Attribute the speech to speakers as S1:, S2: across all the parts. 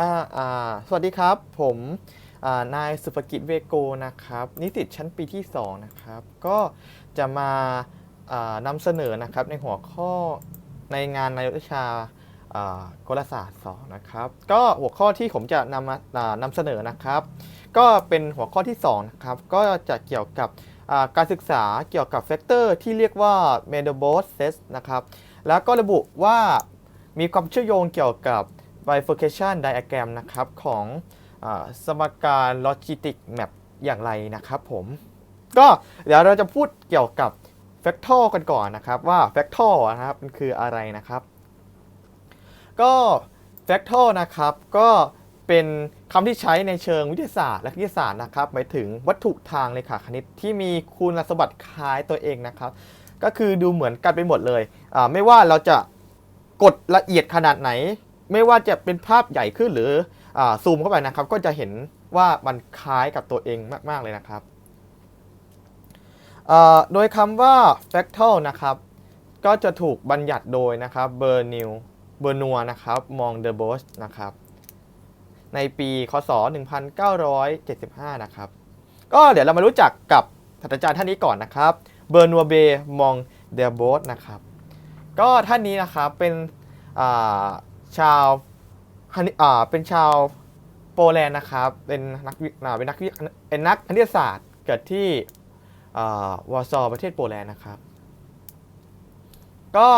S1: อ่าอ่าสวัสดีครับ ผมอ่านายสุภกิจเวโกนะครับ นิสิตชั้นปีที่ 2 นะครับ ก็จะมาอ่านำเสนอนะครับในหัวข้อในงานนายวิชาอ่ากลศาสตร์2นะครับ ก็หัวข้อที่ผมจะนำมาอ่านำเสนอนะครับ ก็เป็นหัวข้อที่2นะครับก็จะเกี่ยวกับอ่าการศึกษาเกี่ยวกับแฟกเตอร์ที่เรียกว่า m e d a b o s set นะครับ แล้วก็ระบุว่ามีความเชื่อโยงเกี่ยวกับ bifurcation diagram นะครับของอสมการ logistic map อย่างไรนะครับผม ก็เดี๋ยวเราจะพูดเกี่ยวกับ factor กันก่อนนะครับว่า factor นะครับมันคืออะไรนะครับ ก็ factor นะครับก็เป็นคำที่ใช้ในเชิงวิทยาศาสตร์และคณิตศาสตร์นะครับหมายถึงวัตถุทางเลขาคณิตที่มีคุณสมบัติคล้ายตัวเองนะครับ ก็คือดูเหมือนกันไปหมดเลย ไม่ว่าเราจะกดละเอียดขนาดไหน ไม่ว่าจะเป็นภาพใหญ่ขึ้นหรืออซูมเข้าไปนะครับ ก็จะเห็นว่ามันคล้ายกับตัวเองมาก ๆ เลยนะครับ โดยคำว่า fractal นะครับ ก็จะถูกบัญญัติโดยนะครับเบอร์นิวเบอร์นัวนะครับมองเดอ b บ s นะครับ ในปีคศ 1975 นะครับ ก็เดี๋ยวเรามารู้จักกับศาสตราจารย์ท่านนี้ก่อนนะครับเบอร์นัวเบมองเดอ b บ s นะครับ ก็ท่านนี้นะครับเป็น ชาวคณิอ่าเป็นชาวโปแลนด์นะครับเป็นนักวิอ่าเป็นนักวิเป็นนักคณิตศาสตร์เกิดที่อ่าวอร์ซอประเทศโปแลนด์นะครับ ก็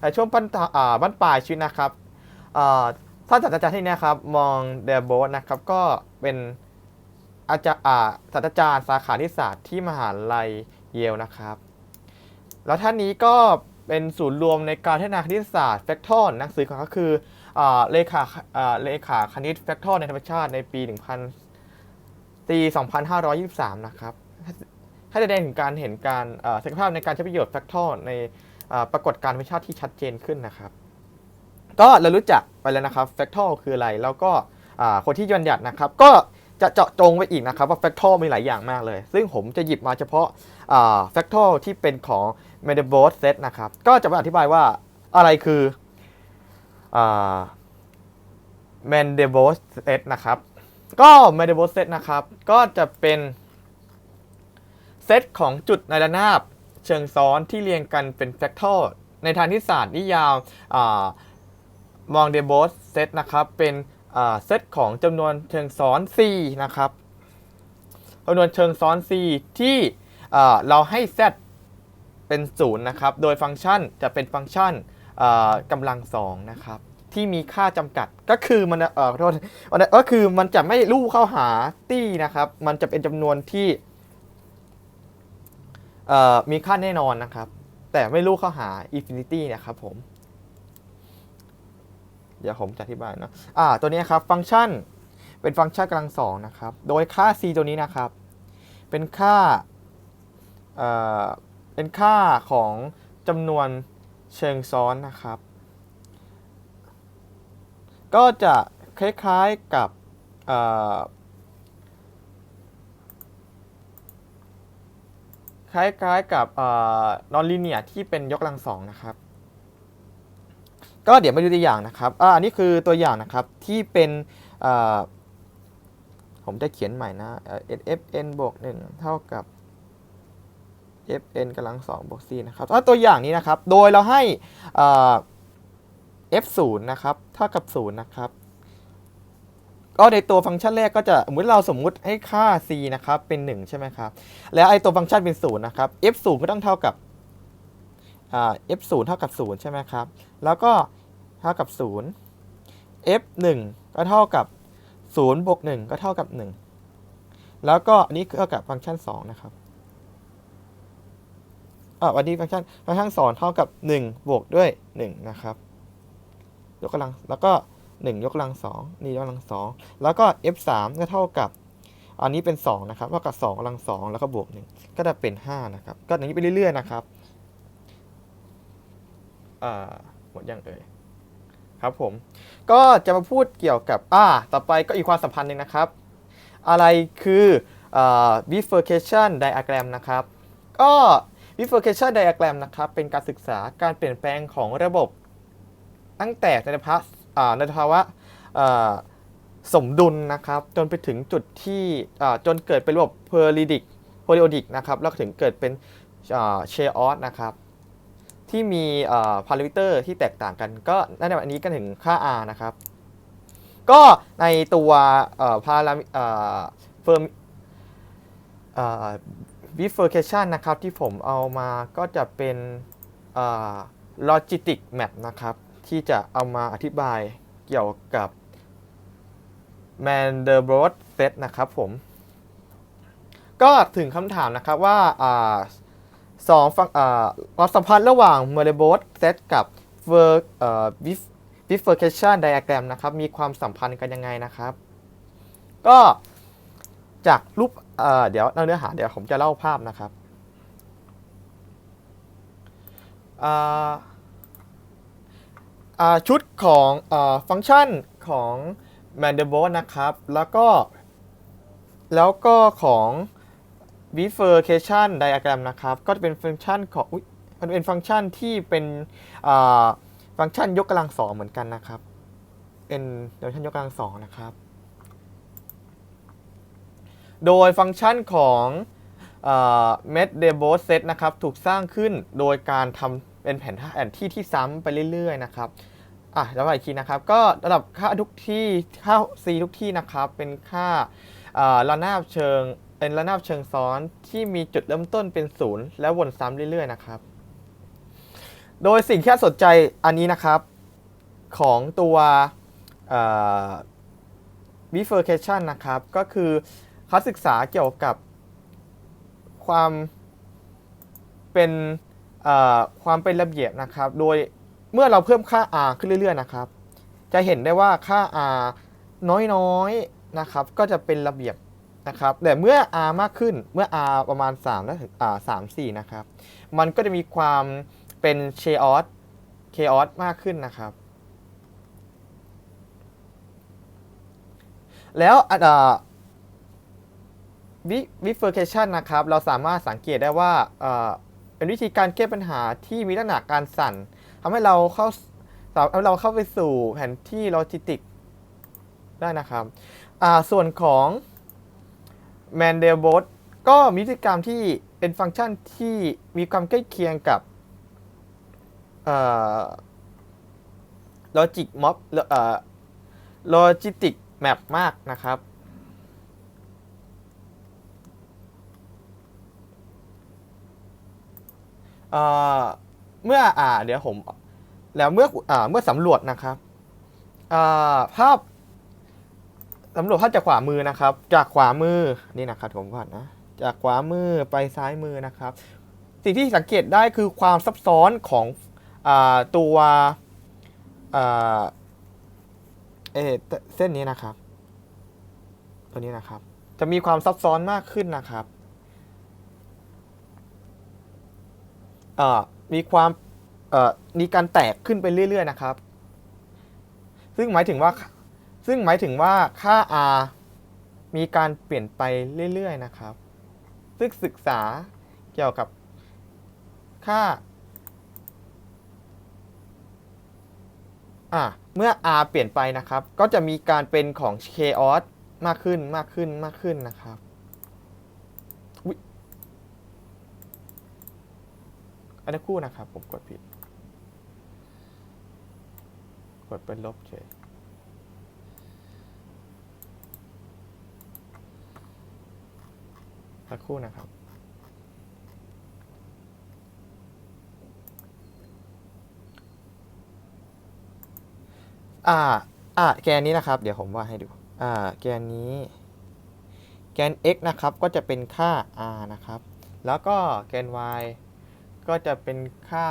S1: ในช่วงปั้นอ่าบ้านปลายชีวิตนะครับอ่าท่านศาสตราจารย์ที่นี่ครับมองเดอ b บ s นะครับก็เป็นอาจารย์อ่าศาสตราจารย์สาขาคณิตศาสตร์ที่มหาลัยเยลนะครับ แล้วท่านนี้ก็เป็นศูนย์รวมในการพัฒนาคณิตศาสตร์แฟกทอหนังสือของเขาคือ เลขาเลขาคณิตแฟกทอร์ในธรรมชาติในปี 1000ปี2523 นะครับ ให้แสดงถึงการเห็นการศักยภาพในการใช้ประโยชน์แฟกทอร์ในปรากฏการณ์ธรรมชาติที่ชัดเจนขึ้นนะครับ ก็เรารู้จักไปแล้วนะครับแฟกทอร์คืออะไร แล้วก็คนที่ยันหยัดนะครับ ก็จะเจาะจงไปอีกนะครับว่าแฟกทอร์มีหลายอย่างมากเลย ซึ่งผมจะหยิบมาเฉพาะแฟกทอร์ที่เป็นของ m e d a b o s set นะครับ ก็จะมาอธิบายว่าอะไรคือ อ่า m e d a b o s set นะครับ ก็ m e d a b o s set นะครับ ก็จะเป็นเซตของจุดในระนาบเชิงซ้อนที่เรียงกันเป็นแฟกทอรในทางที่ศาสตร์นิยามมองเดโบสเซตนะครับ เป็นเซตของจำนวนเชิงซ้อน c นะครับจำนวนเชิงซ้อน c ที่เราให้ z เป็นศูนย์นะครับ โดยฟังก์ชันจะเป็นฟังก์ชัน กำลังสองนะครับที่มีค่าจำกัดก็คือมันเอ่อโทษมันก็คือมันจะไม่ลู่เข้าหาตี้นะครับ มันจะเป็นจำนวนที่เอ่อมีค่าแน่นอนนะครับ แต่ไม่ลู่เข้าหา infinity นะครับผม เดี๋ยวผมจะอธิบายเนาะอ่าตัวนี้ครับฟังก์ชันเป็นฟังก์ชันกำลังสองนะครับ โดยค่า c ตัวนี้นะครับ เป็นค่าเอ่อเป็นค่าของจำนวน เชิงซ้อนนะครับ ก็จะคล้ายๆกับคล้ายๆกับนอนลีเนียที่เป็นยกกำลังสองนะครับ ก็เดี๋ยวมาดูตัวอย่างนะครับออันนี้คือตัวอย่างนะครับที่เป็นผมจะเขียนใหม่นะ f(n) บวก1เท่ากับ fn กำลัง2บวก c นะครับอ่าตัวอย่างนี้นะครับ โดยเราให้ f 0นะครับเท่ากับ0นะครับ ก็ในตัวฟังก์ชันแรกก็จะสมมติเราสมมุติให้ค่า c นะครับเป็น 1 ใช่ไหมครับ แล้วไอตัวฟังก์ชันเป็น 0 นะครับ f 0ก็ต้องเท่ากับ f 0เท่ากับ 0 ใช่ไหมครับ แล้วก็เท่ากับ 0 f 1ก็เท่ากับ0บวก1ก็เท่ากับ 1 แล้วก็อันนี้เท่ากับฟังก์ชัน 2 นะครับ อ่าวันนี้ฟังก์ชันฟังก์ชัน2เท่ากับ1บวกด้วย1นะครับยกกำลังแล้วก็ 1 ยกกำลัง2นี่ยกกำลัง 2 แล้วก็ f 3 ก็เท่ากับ อันนี้เป็น 2 นะครับเท่ากับ2กำลัง 2 แล้วก็บวก 1 ก็จะเป็น 5 นะครับ ก็อย่างนี้ไปเรื่อยๆนะครับอ่าหมดยังเอ่ยครับผม ก็จะมาพูดเกี่ยวกับอ่าต่อไปก็อีกความสัมพันธ์หนึ่งนะครับ อะไรคืออ่า bifurcation diagram นะครับ ก็ bifurcation diagram นะครับเป็นการศึกษาการเปลี่ยนแปลงของระบบ ตั้งแต่ในภาวะในภาวะสมดุลนะครับ จนไปถึงจุดที่จนเกิดเป็นระบบ periodic periodic นะครับแล้วถึงเกิดเป็นเชออสนะครับที่มีพารามิเตอร์ที่แตกต่างกัน ก็นั่นอันนี้ก็ถึงค่า r นะครับ ก็ในตัวพารามิเฟิร์ม bifurcation นะครับที่ผมเอามาก็จะเป็น logistic map นะครับ ที่จะเอามาอธิบายเกี่ยวกับ Mandelbrot set นะครับผม ก็ถึงคำถามนะครับว่าสองฝั่งความสัมพันธ์ระหว่าง Mandelbrot set กับ bifurcation diagram นะครับ มีความสัมพันธ์กันยังไงนะครับ ก็ จากรูปเเดี๋ยวเนื้อหาเดี๋ยวผมจะเล่าภาพนะครับชุดของอฟังก์ชันของ m a n d e b o นะครับ แล้วก็ แล้วก็ของ bifurcation diagram นะครับ ก็จะเป็นฟังก์ชันของมันเป็นฟังก์ชันที่เป็นฟังก์ชันยกกำลังสองเหมือนกันนะครับ เป็นฟังก์ชันยกกำลังสองนะครับ โดยฟังก์ชันของเม็ดเดโบเซตนะครับถูกสร้างขึ้นโดยการทำเป็นแผนแผนที่ที่ซ้ำไปเรื่อยๆนะครับอะแล้วอีกทีนะครับ ก็ระดับค่าทุกที่ค่า c ทุกที่นะครับ เป็นค่าเอ่อระนาบเชิงเป็นระนาบเชิงซ้อนที่มีจุดเริ่มต้นเป็นศูนย์แล้ววนซ้ำเรื่อยๆนะครับ โดยสิ่งที่น่าสนใจอันนี้นะครับของตัวเอ่อ bifurcation นะครับ ก็คือ เขาศึกษาเกี่ยวกับความเป็นความเป็นระเบียบนะครับ โดยเมื่อเราเพิ่มค่า r ขึ้นเรื่อยๆนะครับ จะเห็นได้ว่าค่า r น้อยๆนะครับ ก็จะเป็นระเบียบนะครับ แต่เมื่อ r มากขึ้น เมื่อ r ประมาณ3แล้วถึงอ่า3 4นะครับ มันก็จะมีความเป็น chaos chaos มากขึ้นนะครับ แล้ว อ่า bifurcation นะครับ เราสามารถสังเกตได้ว่าเป็นวิธีการแก้ปัญหาที่มีลักษณะการสั่นทำให้เราเข้าทำให้เราเข้าไปสู่แผนที่โลจิสติกได้นะครับ ส่วนของ Mandelbrot ก็มีพฤติกรรมที่เป็นฟังก์ชันที่มีความใกล้เคียงกับเอ่อ logic mob เอ่อ logistic map มากนะครับ เมื่ออ่าเดี๋ยวผม แล้วเมื่ออ่าเมื่อสำรวจนะครับอ่าภาพสำรวจภาพจากขวามือนะครับ จากขวามือนี่นะครับผมก่อนนะจากขวามือไปซ้ายมือนะครับ สิ่งที่สังเกตได้คือความซับซ้อนของอาตัวอ่าเอเส้นนี้นะครับ ตัวนี้นะครับ จะมีความซับซ้อนมากขึ้นนะครับ เอ่อ มีความมีการแตกขึ้นไปเรื่อย ๆ นะครับ ซึ่งหมายถึงว่า ซึ่งหมายถึงว่าค่า r มีการเปลี่ยนไปเรื่อย ๆ นะครับ ซึ่งศึกษาเกี่ยวกับค่าเมื่อ r เปลี่ยนไปนะครับ ก็จะมีการเป็นของ chaos มากขึ้นมากขึ้นมากขึ้นนะครับ อันนี้คู่นะครับ ผมกดผิด กดเป็นลบเฉยสักคู่นะครับอ่าอ่าแกนนี้นะครับ เดี๋ยวผมว่าให้ดูอ่าแกนนี้ แกน x นะครับ ก็จะเป็นค่า r นะครับ แล้วก็แกน y ก็จะเป็นค่า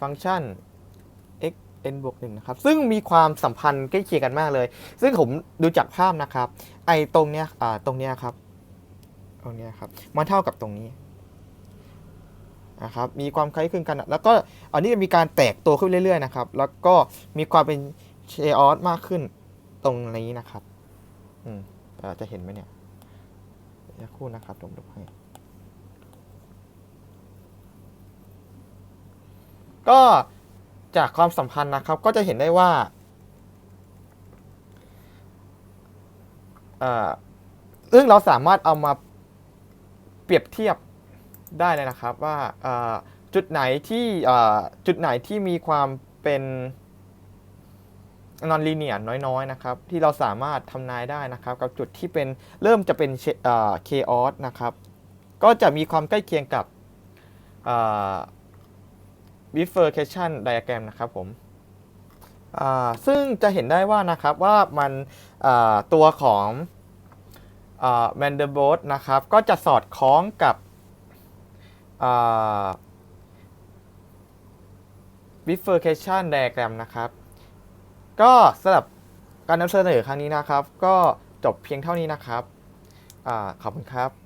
S1: ฟังก์ชัน x n บวก1นะครับ ซึ่งมีความสัมพันธ์ใกล้เคียงกันมากเลย ซึ่งผมดูจากภาพนะครับ ไอตรงเนี้ยอ่าตรงเนี้ยครับ ตรงเนี้ยครับ มันเท่ากับตรงนี้นะครับ มีความคล้ายคลึงกัน แล้วก็อันนี้จะมีการแตกตัวขึ้นเรื่อยๆนะครับ แล้วก็มีความเป็นเชออสมากขึ้นตรงนี้นะครับ อืมเอ่อจะเห็นไหมเนี่ย สักคู่นะครับผมดูให้ก็จากความสัมพันธ์นะครับ ก็จะเห็นได้ว่าเอ่อซึ่งเราสามารถเอามาเปรียบเทียบได้เลยนะครับว่าจุดไหนที่จุดไหนที่มีความเป็น นอนลีเนียน้อยๆนะครับที่เราสามารถทำนายได้นะครับกับจุดที่เป็นเริ่มจะเป็นเคออสนะครับก็จะมีความใกล้เคียงกับ bifurcation diagram นะครับผมอ่าซึ่งจะเห็นได้ว่านะครับว่ามันอ่าตัวของแมนเดอร์โบสนะครับก็จะสอดคล้องกับอ่า bifurcation diagram นะครับ ก็สำหรับการนำเสนอครั้งนี้นะครับ ก็จบเพียงเท่านี้นะครับอขอบคุณครับ